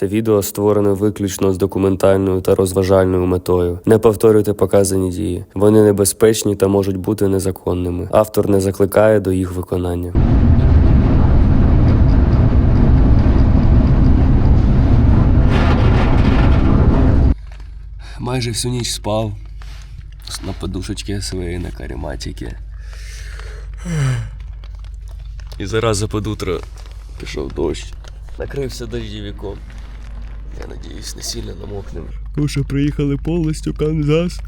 Це відео створено виключно з документальною та розважальною метою. Не повторюйте показані дії. Вони небезпечні та можуть бути незаконними. Автор не закликає до їх виконання. Майже всю ніч спав. На подушечці своєї на карематіки. І зараз під утро пішов дощ. Накрився дождівіком. Я надіюсь, не сильно намокнем. Тому що приїхали повністю Канзас.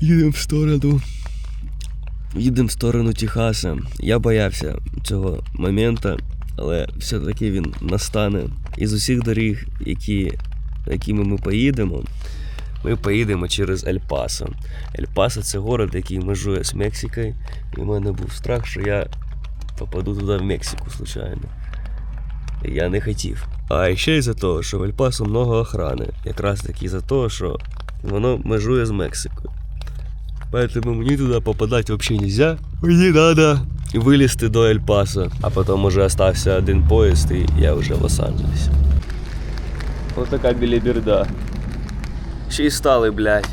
Їдемо в сторону. Їдемо в сторону Техаса. Я боявся цього моменту, але все-таки він настане. Із усіх доріг, які, якими ми поїдемо, ми поїдемо через Ель-Пасо. Ель-Пасо це город, який межує з Мексикою. І в мене був страх, що я попаду туди в Мексику случайно. Я не хотів. А ще й за того, що в Ельпасу много охрани. Якраз таки за того, що воно межує з Мексикою. Поэтому мені туди попадати взагалі нельзя. Мені треба вилізти до Ельпаса. А потім уже остався один поїзд і я вже в Лос-Анджелесі. Ось така біліберда. Ще й стали, блядь.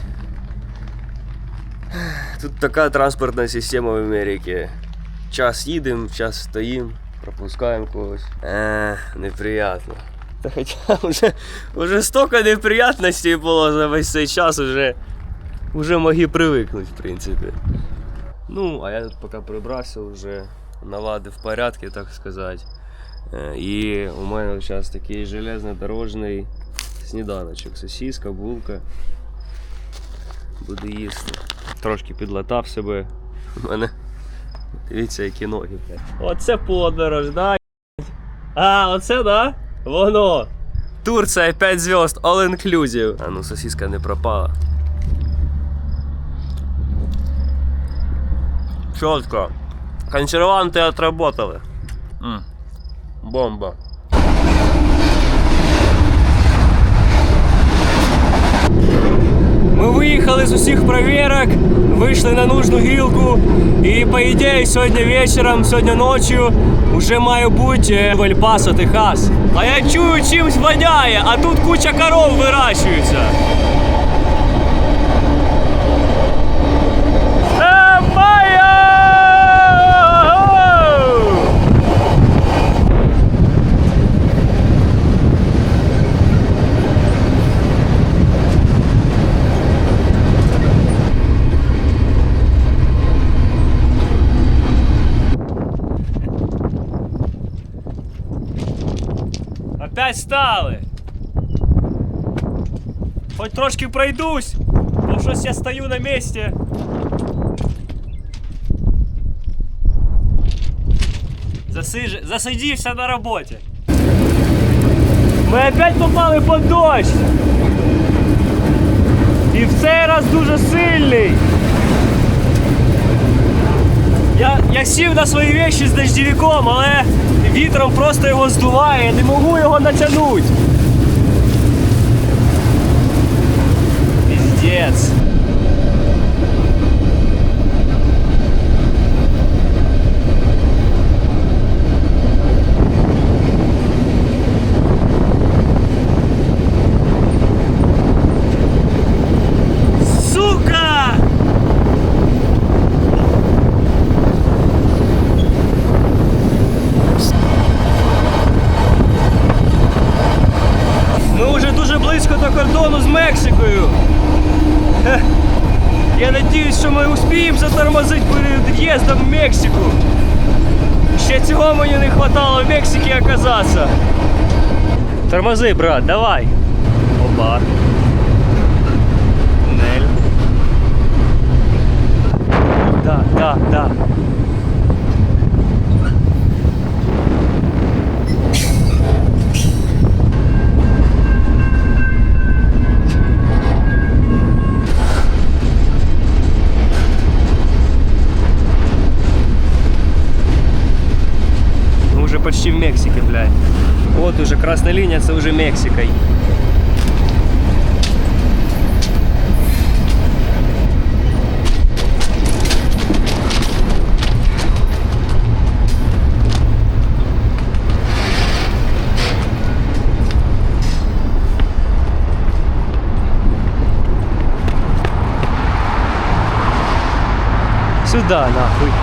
Тут така транспортна система в Америці. Час їдемо, час стоїмо, пропускаємо когось. Е, неприятно. Та хоча вже, вже стільки неприятностей було за весь цей час, уже, уже могли привикнути, в принципі. Ну, а я тут поки прибрався, вже наладив порядки, так сказати. Е, І у мене зараз такий железнодорожний сніданочок. Сосиска, булка. Буду їсти. Трошки підлатав себе. У мене Дивіться, які ноги. Оце подорож, да? А, оце да? Воно. Турція 5 зв'язд, all inclusive. А ну сосиска не пропала. Чітко. Консерванти отработали. М. Бомба. Ми виїхали з усіх провірок, вийшли на нужну гілку. І по ідеї сьогодні вечором, сьогодні ночі вже має бути е, в Ель-Пасо, Техас. А я чую, чимсь воняє, а тут куча коров вирощується. Е, Майя! Опять стали. Хоч трошки пройдусь, бо щось я стою на місці. Засиж... Засидівся на роботі. Ми опять попали під дощ. І в цей раз дуже сильний. Я, я сів на свої вещі з дождівиком, але вітром просто його здуває, я не можу його натягнути. Дуже близько до кордону з Мексикою. Я надіюсь, що ми успіємо затормозити перед в'їздом в Мексику. Ще цього мені не вистачало в Мексиці оказатися. Тормози, брат, давай. Опа. Нель. Да, да, да. почти в Мексике, блядь. Вот уже красная линия, это уже Мексика. Сюда, нахуй.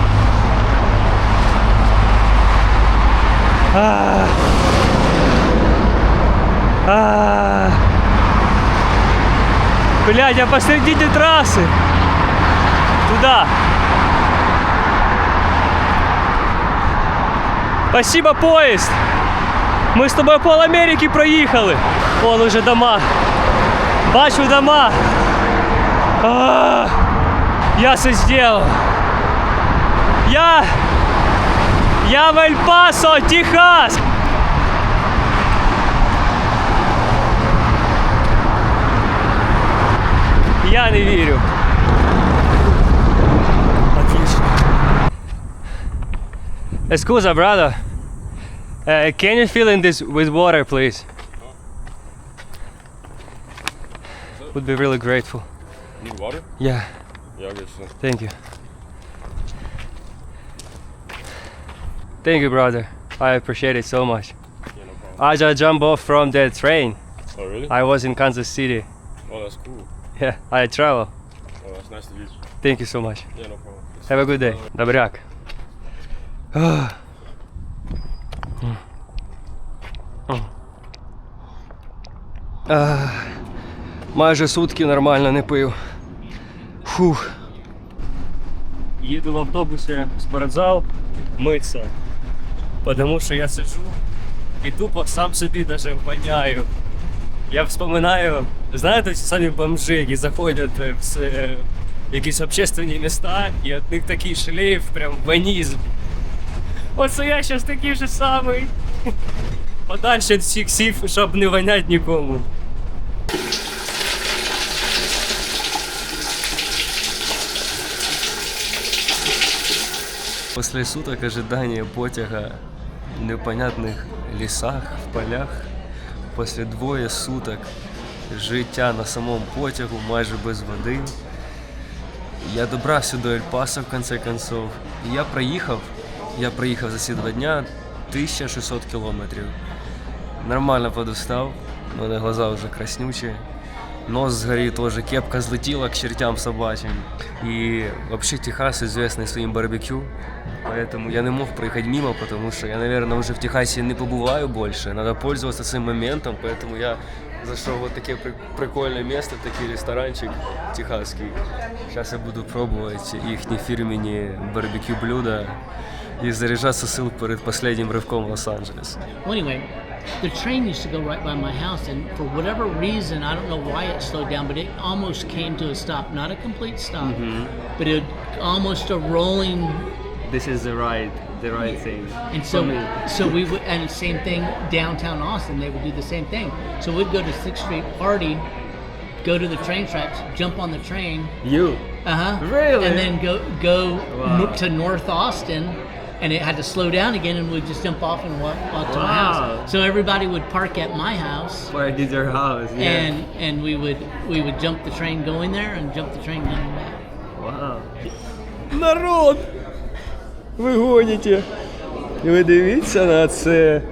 А. А. Блядь, я посередине трассы. Туда. Спасибо, поезд. Ми з тобою пол Америки проїхали. Вон уже дома. Бачу дома. А, я це зробив. Я. Я в Ель-Пасо, Техас. Я не вірю. Отлично. Excuse, brother. Uh, can you fill in this with water, please? Would be really grateful. Need water? Yeah, Yeah, I'll get you some. thank you. Thank you, brother. I appreciate it so much. Yeah, no problem. I just jumped off from the train. Oh, really? I was in Kansas City. Oh, that's cool. Yeah, I travel. Oh, that's nice to meet you. Thank you so much. Yeah, no problem. Have a good day. Добряк. Ах. Ах. Майже сутки нормально не пив. Фух. Їду в автобусі в спортзал митися. Тому що я сиджу і тупо сам собі даже воняю. Я вспоминаю, знаєте, самі бомжи, які заходять в е, якісь общественні міста, і від них такий шлейф, прям ванізм. Оце я зараз такий же самий. Подальше від всіх сів, щоб не вонять нікому. После суток ожидания потяга в непонятных лесах, в полях, после двоє суток життя на самому потягу майже без води. Я добрався до Ель-Паса в конце концов. І я проїхав, я проїхав за ці два дня 1600 кілометрів. Нормально подустав, у мене глаза вже краснючі. Нос згорів теж, кепка злетіла к чертям собачьим. И вообще Техас известный своим барбекю, поэтому я не мог проехать мимо, потому что я, наверное, уже в Техасе не побываю больше. Надо пользоваться этим моментом, поэтому я зашел в вот такое при- прикольное место, такой ресторанчик техасский. Сейчас я буду пробовать их фирменные барбекю блюда и заряжаться сил перед последним рывком в Лос-Анджелес. Well, anyway, the train used to go right by my house, and for whatever reason, I don't know why it slowed down, but it almost came to a stop. Not a complete stop, but it almost a rolling. This is the right, the right thing. And so, so we would, and the same thing downtown Austin, they would do the same thing. So we'd go to Sixth Street party, go to the train tracks, jump on the train, You? uh huh, Really? and then go go Wow. no- to North Austin, and it had to slow down again, and we'd just jump off and walk, walk to my Wow. house. So everybody would park at my house, Where did your house? and and we would we would jump the train going there and jump the train coming back. Вау. Народ! Ви гоніте. Ви дивіться на це.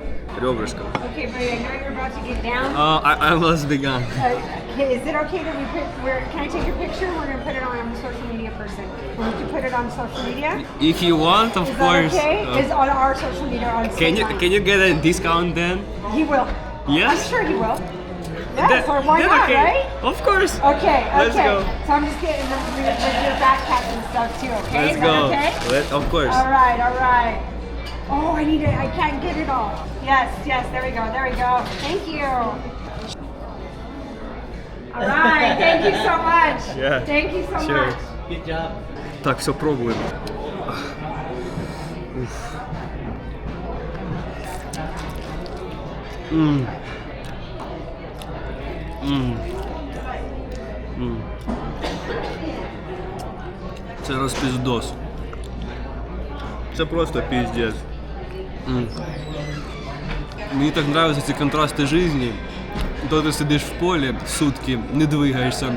Ребрышко. Okay, but I know you're about to get down. Uh, I, I must begun. Uh, okay, is it okay that we put? Where can I take your picture? We're gonna put it on social media person. We need to put it on social media. If you want, of Is course. that okay? uh, Is on our social media on. can you Snapchat. can you get a discount then? He will. Yes? I'm sure he will. Yes, Then- or why then not, okay. right? Of course. Okay, Let's okay. go. So I'm just getting them with, with your backpack and stuff too. Okay. Let's Is that go. Okay. Let, of course. All right, all right. Oh, I need it. I can't get it all. Yes, yes. There we go. There we go. Thank you. All right. Thank you so much. Yeah. Thank you so Sure. much. Good job. Так, все, пробуємо. М. М. Це розпіздос. Це просто піздець. Мені так подобаються ці контрасти житті. То ти сидиш в полі сутки, не двигаєшся,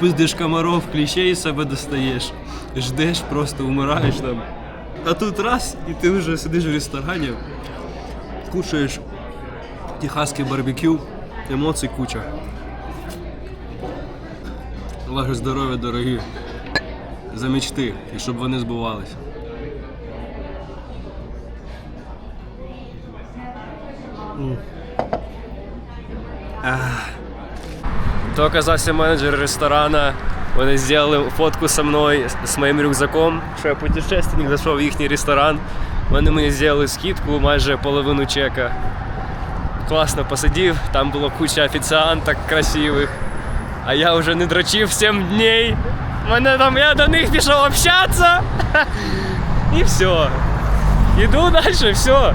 пиздиш комаров, кліщей себе достаєш, ждеш, просто умираєш там. А тут раз, і ти вже сидиш в ресторані, кушаєш техаське барбекю, емоцій куча. Ваше здоров'я, дорогі. за мечти і щоб вони збувалися. То оказався менеджер ресторана. Вони зробили фотку со мною з моїм рюкзаком, що я путешественник, зайшов в їхній ресторан. Вони мені зробили скидку майже половину чека. Класно посидів, там було куча офіціанток красивих. А я вже не дрочив 7 днів. Мене там, я до них пішов общатися. І все. Іду далі, все.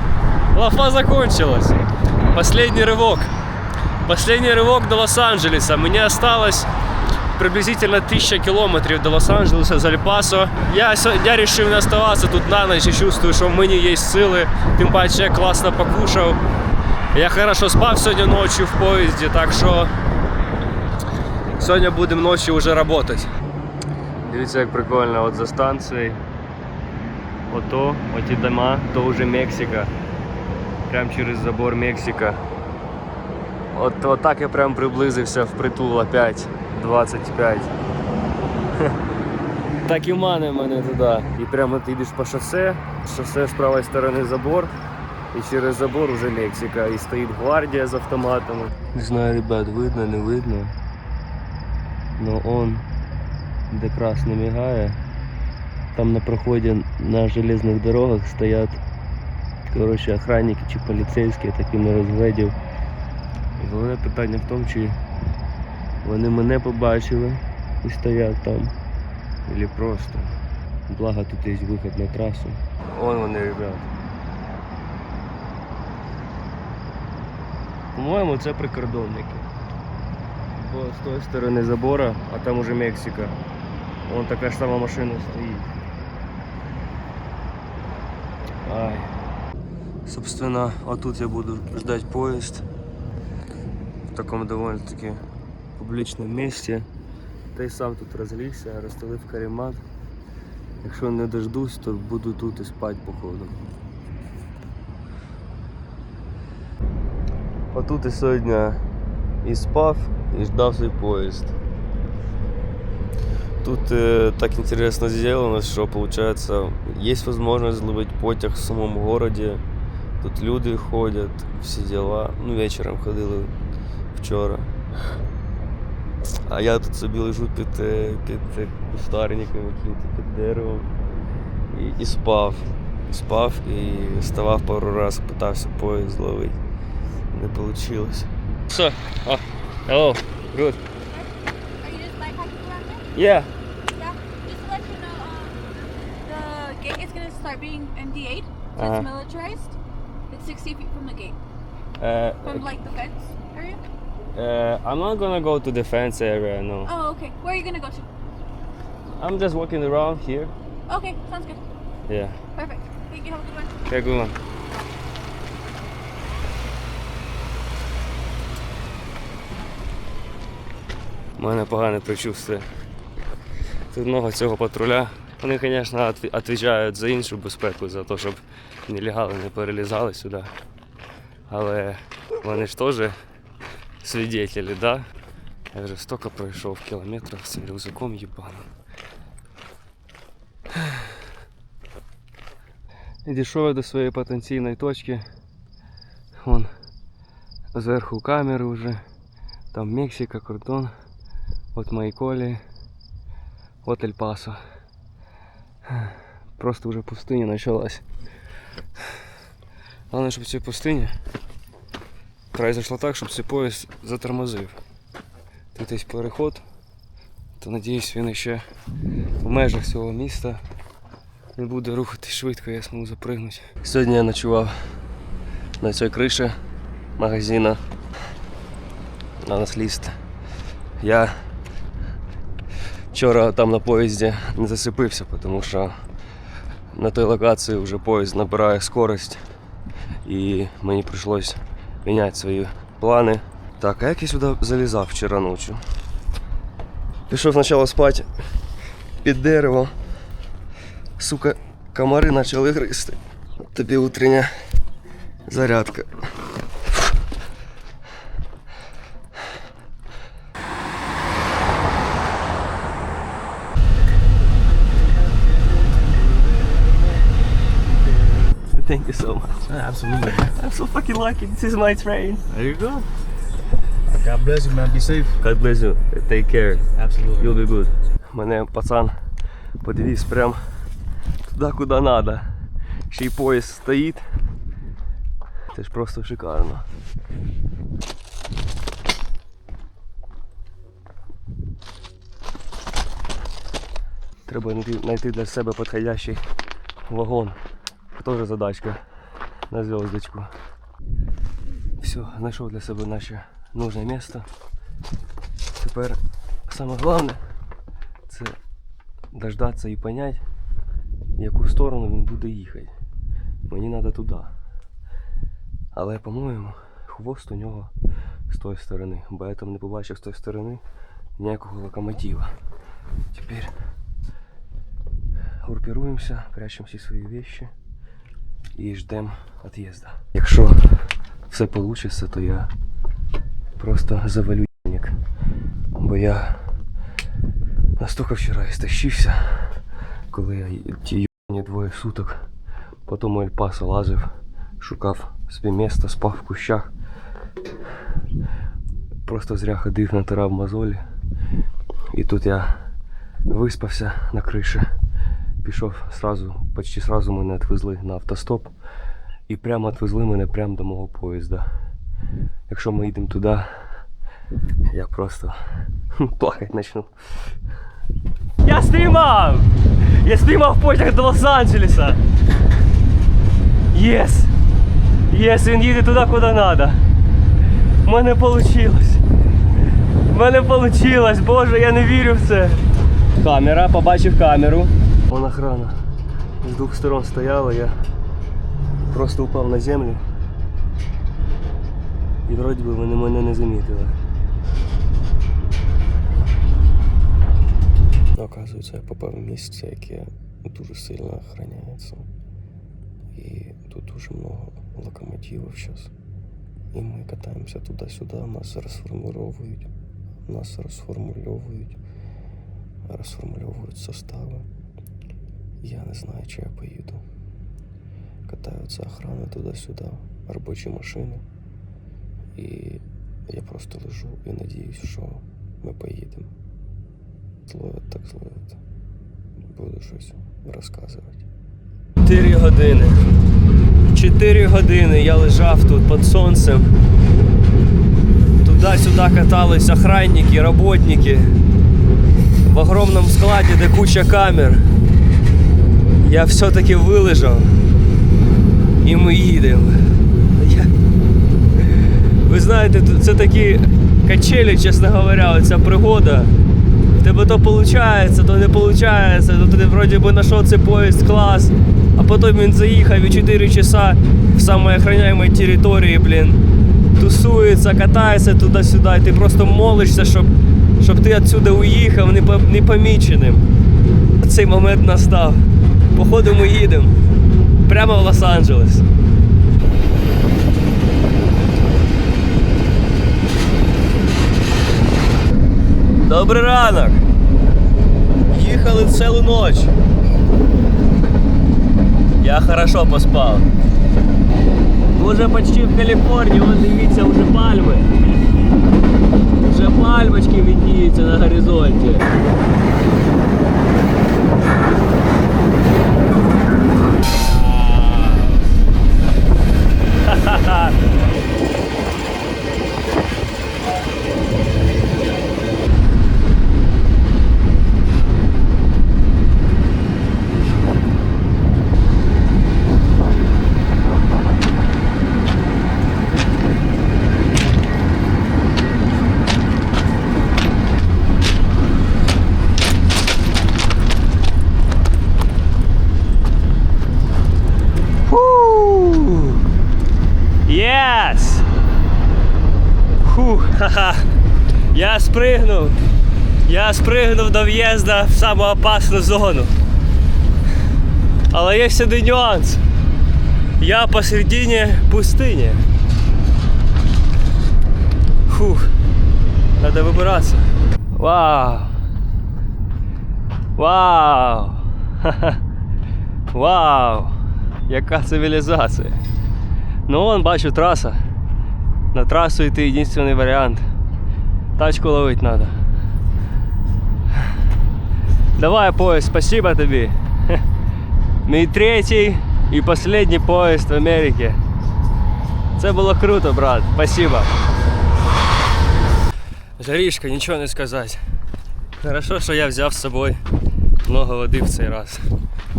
Лафа закончилась. Последний рывок. Последний рывок до Лос-Анджелеса. Мне осталось приблизительно 1000 километров до Лос-Анджелеса, за Альпасо. Я, сьо- я решил не оставаться тут на ночь и чувствую, что в мені є сили. Тим паче я класно покушав. Я хорошо спав сьогодні ночі в поїзді, так що сьогодні будемо ночі вже працювати. Дивіться, як прикольно, от за станцією. Ото, оті дома, то вже Мексика. Прям через забор Мексика. От, от так я прям приблизився в притул опять 25. Хе. Так і мане мене туди. І прямо ти йдеш по шосе, шосе з правої сторони забор, І через забор уже Мексика. І стоїть гвардія з автоматами. Не знаю, ребят, видно, не видно. Но он, де красно мигає, там на проході на железних дорогах стоять коротше, охранники чи поліцейські, я так і не розглядів. І головне питання в тому, чи вони мене побачили і стоять там. Или просто. Благо тут є виход на трасу. Вон вони, ребят. По-моєму, це прикордонники. Бо з тої сторони забора, а там уже Мексика. Вон така ж сама машина стоїть. Ай. Собственно, отут я буду ждать поезд в таком довольно-таки публичном месте. Та й сам тут розлігся, розстелив каремат. Якщо не дождусь, то буду тут і спать походу. Отут і сьогодні і спав, і ждав свій поїзд. Тут э, так интересно сделано, что получается есть возможность зловить потяг в самом городе. Тут люди ходять, всі діла. Ну, вечором ходили вчора. А я тут собі лежу під, е, під е, кустарниками, під, деревом і, і спав. Спав і вставав пару разів, питався поїзд зловити. Не вийшло. Що? А, hello, good. Are you just bypassing around there? Yeah. Yeah. Just to let you know, um, the gate is gonna start being MD8, so Uh-huh. it's militarized. It's 60 feet from the gate, Uh, from like the fence area. uh, I'm not gonna go to the fence area, no. Oh, okay. Where are you gonna go to? I'm just walking around here. Okay, sounds good. Yeah. Perfect. Thank you. Have a good one. Дякую вам. У мене погане предчувствие. Тут много цього патруля. Вони, звісно, відповідають за іншу безпеку, за те, щоб нелегали не перелізали сюди. Але вони ж теж свідетелі, да? Я вже стільки пройшов кілометрів з рюкзаком їбаним. І дійшов я до своєї потенційної точки. Вон зверху камери вже. Там Мексика, кордон. От мої колії. От Ель Пасо. Просто вже пустиня почалась. Головне, щоб в цій пустині произошло так, щоб цей поїзд затормозив. Тут є переход, то надіюсь він ще в межах цього міста не буде рухатись швидко, я зможу запригнути. Сьогодні я ночував на цій криші магазину на наслідство. Я вчора там на поїзді не засипився, тому що на той локації вже поїзд набирає скорость і мені прийшлось міняти свої плани. Так, а як я сюди залізав вчора ночі? Пішов спочатку спати під дерево. Сука, комари почали гризти. Тобі утрення зарядка. Thank you so much. Absolutely. I'm so fucking lucky. This is my train. There you go. God bless you, man. Be safe. God bless you. Take care. Absolutely. You'll be good. Мене пацан подивіз прям туди, куди надо. Ще й поїзд стоїть. Це ж просто шикарно. Треба знайти для себе підходящий вагон. Тоже задачка на зв'язочку. Все, знайшов для себе наше нужне місце. Тепер саме головне це дождатися і понять, в яку сторону він буде їхати. Мені треба туди. Але, по-моєму, хвост у нього з тої сторони, бо я там не побачив з тої сторони ніякого локомотива. Тепер групіруємося, прячемо всі свої вещи і ждемо від'їзду. Якщо все вийде, то я просто завалю денег. Бо я настільки вчора істощився, коли я ті йобані двоє суток по тому Ельпасо лазив, шукав собі місце, спав в кущах. Просто зря ходив, натирав мозолі. І тут я виспався на криші. Пішов сразу, почти сразу мене відвезли на автостоп. І прямо відвезли мене прямо до мого поїзда. Якщо ми їдемо туди, я просто плакать начну. Я спіймав! Я спіймав потяг до Лос-Анджелеса! Єс! Єс, він їде туди, куди треба. У мене вийшло. У мене вийшло, боже, я не вірю в це. Камера, побачив камеру. Вон охрана. З двох сторон стояла, я просто упав на землю. І вроді би вони мене не замітили. Оказується, я попав в місце, яке дуже сильно охороняється. І тут дуже много локомотивів зараз. І ми катаємося туди-сюди, нас розформульовують, нас розформульовують, розформульовують состави. Я не знаю, чи я поїду. Катаються охрани туди-сюди, робочі машини. І я просто лежу і надіюсь, що ми поїдемо. Зловить так зловить. Буду щось розказувати. 4 години. 4 години я лежав тут під сонцем. Туди-сюди катались охранники, роботники. В огромному складі, де куча камер. Я все-таки вилежав. І ми їдемо. Я... Ви знаєте, це такі качелі, чесно говоря, оця пригода. В тебе то виходить, то не виходить, то ти вроді би знайшов цей поїзд клас, а потім він заїхав і 4 часа в охороняємій території, блін, тусується, катається туди-сюди, і ти просто молишся, щоб, щоб ти відсюди уїхав непо- непоміченим. Цей момент настав. Походу ми їдемо. Прямо в Лос-Анджелес. Добрий ранок! Їхали цілу ніч. Я хорошо поспав. Уже почти в Каліфорнії, вон дивіться, вже пальми. Вже пальмочки видніються на горизонті. Ха-ха. Я спригнув. Я спригнув до в'їзду в саму опасну зону. Але є один нюанс. Я посередині пустині. Фух. Надо вибиратися. Вау. Вау. Ха-ха. Вау. Яка цивілізація? Ну, вон бачу траса. На трасу йти єдиний варіант. Тачку ловити треба. Давай, поезд, спасибо тобі. Мій третій і останній поїзд в Америці. Це було круто, брат. Спасибо. Жарішка, нічого не сказати. Хорошо, що я взяв з собою много води в цей раз.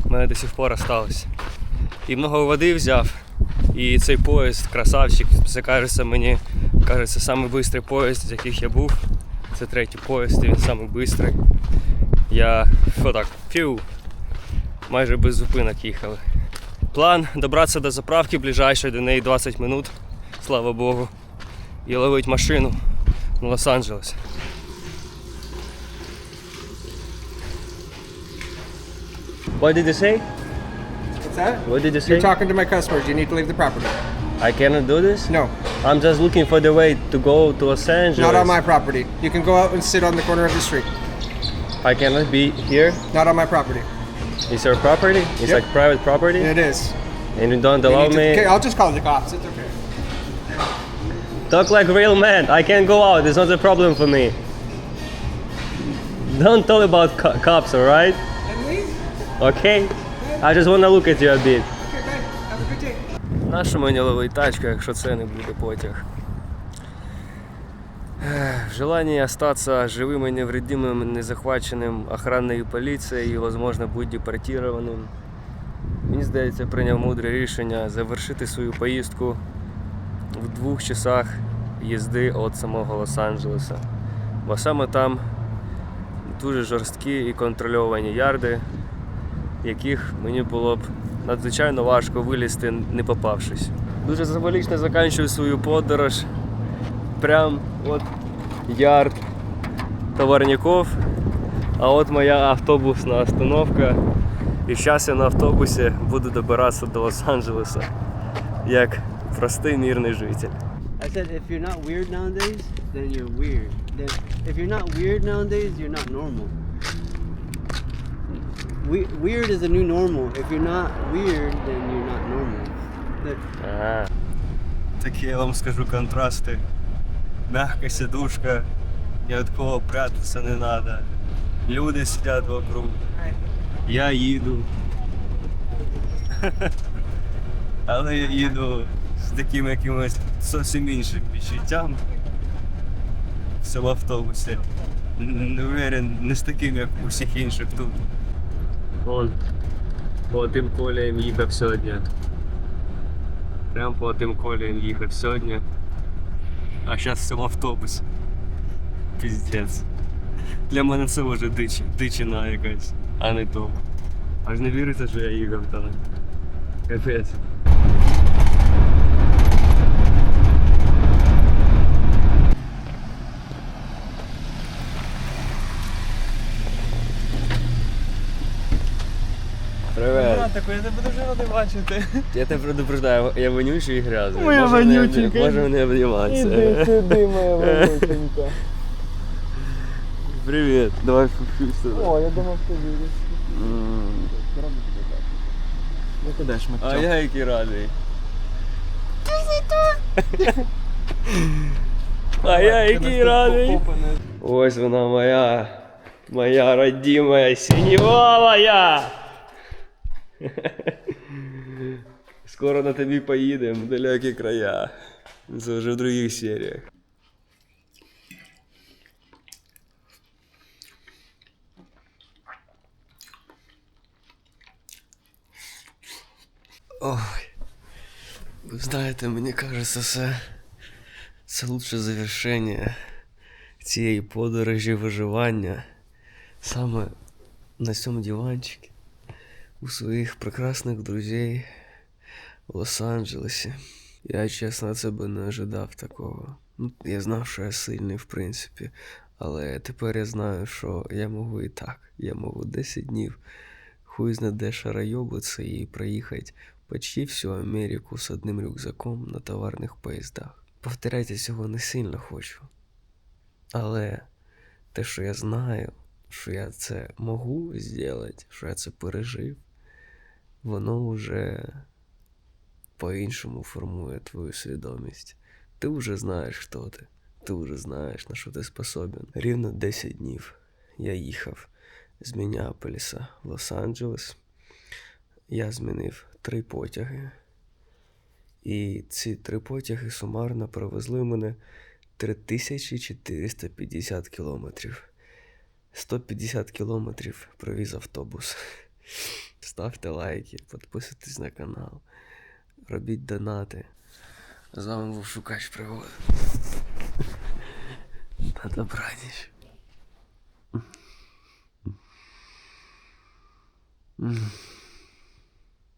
У мене до сих пор осталось. І много води взяв. І цей поїзд, красавчик, це кажеться мені, кажеться, самий швидкий поїзд, з яких я був. Це третій поїзд, і він самий швидкий. Я отак, фью, майже без зупинок їхали. План добратися до заправки ближайшої, до неї 20 минут, слава Богу, і ловити машину в Лос-Анджелес. What did you say? What's that? What did you say? You're talking to my customers. You need to leave the property. I cannot do this? No, I'm just looking for the way to go to Los Angeles. not on my property. You can go out and sit on the corner of the street. I cannot be here. Not on my property. It's your property? It's Yep. like private property? It is. And you don't You allow need to- me. okay, I'll just call the cops. It's okay. Talk like real man. I can go out. It's not a problem for me. Don't talk about co- cops, alright? And leave. Okay? I just wanna look at you a bit. Okay, bye. Have a good day. Нащо мені ловить тачка, якщо це не буде потяг? Ех, Желание остаться живым и невредимым, не захваченным охранною поліцією і, возможно, бути депортованим. Мені здається, прийняв мудре рішення завершити свою поїздку в двох часах їзди від самого Лос-Анджелеса. Бо саме там дуже жорсткі і контрольовані ярди, яких мені було б надзвичайно важко вилізти, не попавшись. Дуже символічно закінчую свою подорож. Прям от ярд товарников, а от моя автобусна остановка. І зараз я на автобусі буду добиратися до Лос-Анджелеса як простий мирний житель. I said if you're not weird nowadays, then you're weird. If you're not weird nowadays, you're not normal. We- weird is the new normal. If you're not weird, then you're not normal. Такі я вам скажу контрасти. Мягка сидушка, ні від кого прятатися не треба. Люди сидять вокруг. Я їду. Але я їду з таким якимось зовсім іншим відчуттям в автобусі. Не уверен, не з таким, як у всіх інших тут. Вон, по тим коліям їхав сьогодні. Прям по тим коліям їхав сьогодні. А зараз в цьому автобусі. Піздець. Для мене це вже дичі, дичина якась, а не то. Аж не віриться, що я їхав там. Капець. Привет. Я тебе дуже радий бачити. Я тебе предупреждаю, я вонючий і грязний. Моя Може не- вонюченька. Може не обніматися. Іди сюди, моя величенька. Привіт, давай туди. О, я думав, ти віриш. М. Ну куди ж ми? А я який радий. А я який радий. Ось вона моя, моя родимая синьовая. Скоро на тобі поїдемо в далекі края. Це вже в других серіях. Ой. Ви знаєте, мені кажеться, це, це лучше завершення цієї подорожі виживання саме на цьому диванчику У своїх прекрасних друзей в Лос-Анджелесі. Я чесно від себе не ожидав такого. Ну, я знав, що я сильний, в принципі, але тепер я знаю, що я можу і так. Я можу 10 днів хуй знаде шарайобиться і проїхати почти всю Америку з одним рюкзаком на товарних поїздах. Повторяйте цього не сильно хочу. Але те, що я знаю, що я це можу зробити, що я це пережив, воно вже по-іншому формує твою свідомість. Ти вже знаєш, хто ти. Ти вже знаєш, на що ти способен. Рівно 10 днів я їхав з Мінneаполіса в Лос-Анджелес. Я змінив три потяги. І ці три потяги сумарно провезли мене 3450 кілометрів. 150 кілометрів провіз автобус. Ставте лайки, підписуйтесь на канал, робіть донати. З вами був Шукач пригод. Та добраніч. Mm.